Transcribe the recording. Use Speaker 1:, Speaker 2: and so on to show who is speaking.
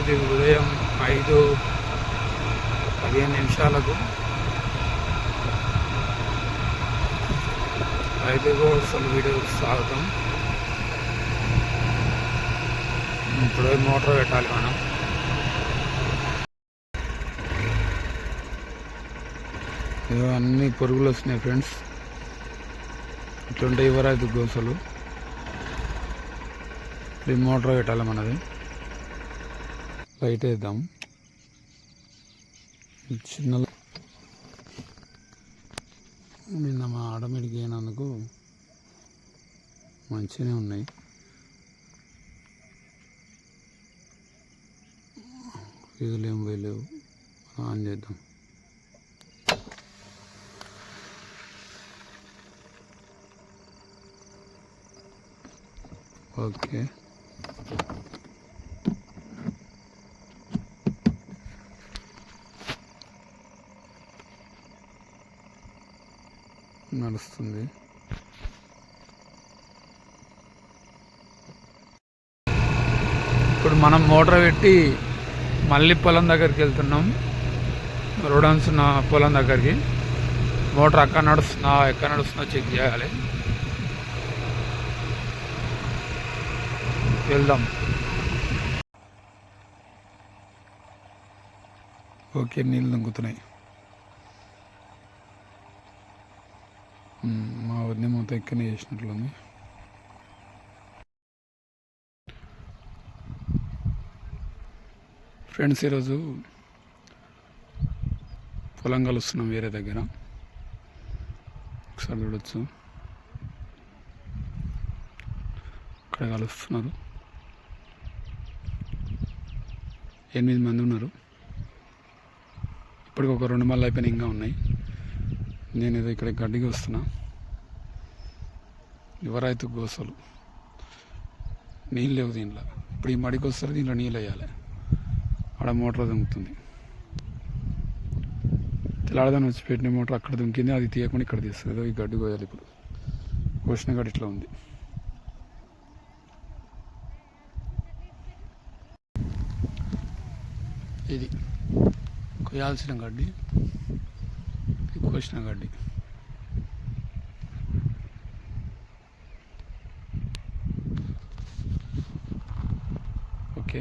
Speaker 1: ఇది ఉదయం ఐదు పదిహేను నిమిషాలకు ఐదు అసలు వీడియోకి స్వాగతం. ఇప్పుడు మోటార్ పెట్టాలి మనం. ఇదో అన్ని పురుగులు వస్తున్నాయి ఫ్రెండ్స్. ఇట్లుంటే ఇవ్వరైతు గోసలు. ఇది మోటార్ పెట్టాలి మనది. లైట్ వేద్దాం. చిన్న నిన్న మా ఆటోమేటిక్ అయినందుకు మంచిగానే ఉన్నాయి. ఫీజులు ఏం పోయలేవు ఆన్ చేద్దాం. ఓకే. నడుస్తుంది. ఇప్పుడు మనం మోటార్ పెట్టి మళ్ళీ పొలం దగ్గరికి వెళ్తున్నాం. రోడన్స్ ఉన్న పొలం దగ్గరికి. మోటార్ అక్కడ నడుస్తుందా ఎక్కడ నడుస్తుందో చెక్ చేయాలి. వెళ్దాం. ఓకే నీళ్ళు దంగుతున్నాయి మా వదిన మొత్తం ఎక్కనే చేసినట్లుంది. ఫ్రెండ్స్ ఈరోజు పొలం కలుస్తున్నాం వేరే దగ్గర. ఒకసారి చూడొచ్చు. ఇక్కడ కలుస్తున్నారు. ఎనిమిది మంది ఉన్నారు. ఇప్పటికి ఒక రెండు మళ్ళీ అయిపోయినా ఇంకా ఉన్నాయి. నేను ఏదో ఇక్కడ గడ్డికి వస్తున్నా. ఎవరైతే గోసలు నీళ్ళు లేవు దీంట్లో ఇప్పుడు ఈ మడికి వస్తారు దీంట్లో నీళ్ళు వేయాలి. ఆడ మోటార్ దుంకుతుంది. తెల్లాడదాన్ని వచ్చి పెట్టిన మోటార్ అక్కడ దుంకింది అది తీయకుండా ఇక్కడ తీస్తుంది. ఏదో ఈ గడ్డి కోయాలి ఇప్పుడు. కోసిన గడ్డి ఇట్లా ఉంది. ఇది. కొయ్యాల్సిన గడ్డి. కోసిన గడ్డి ఓకే.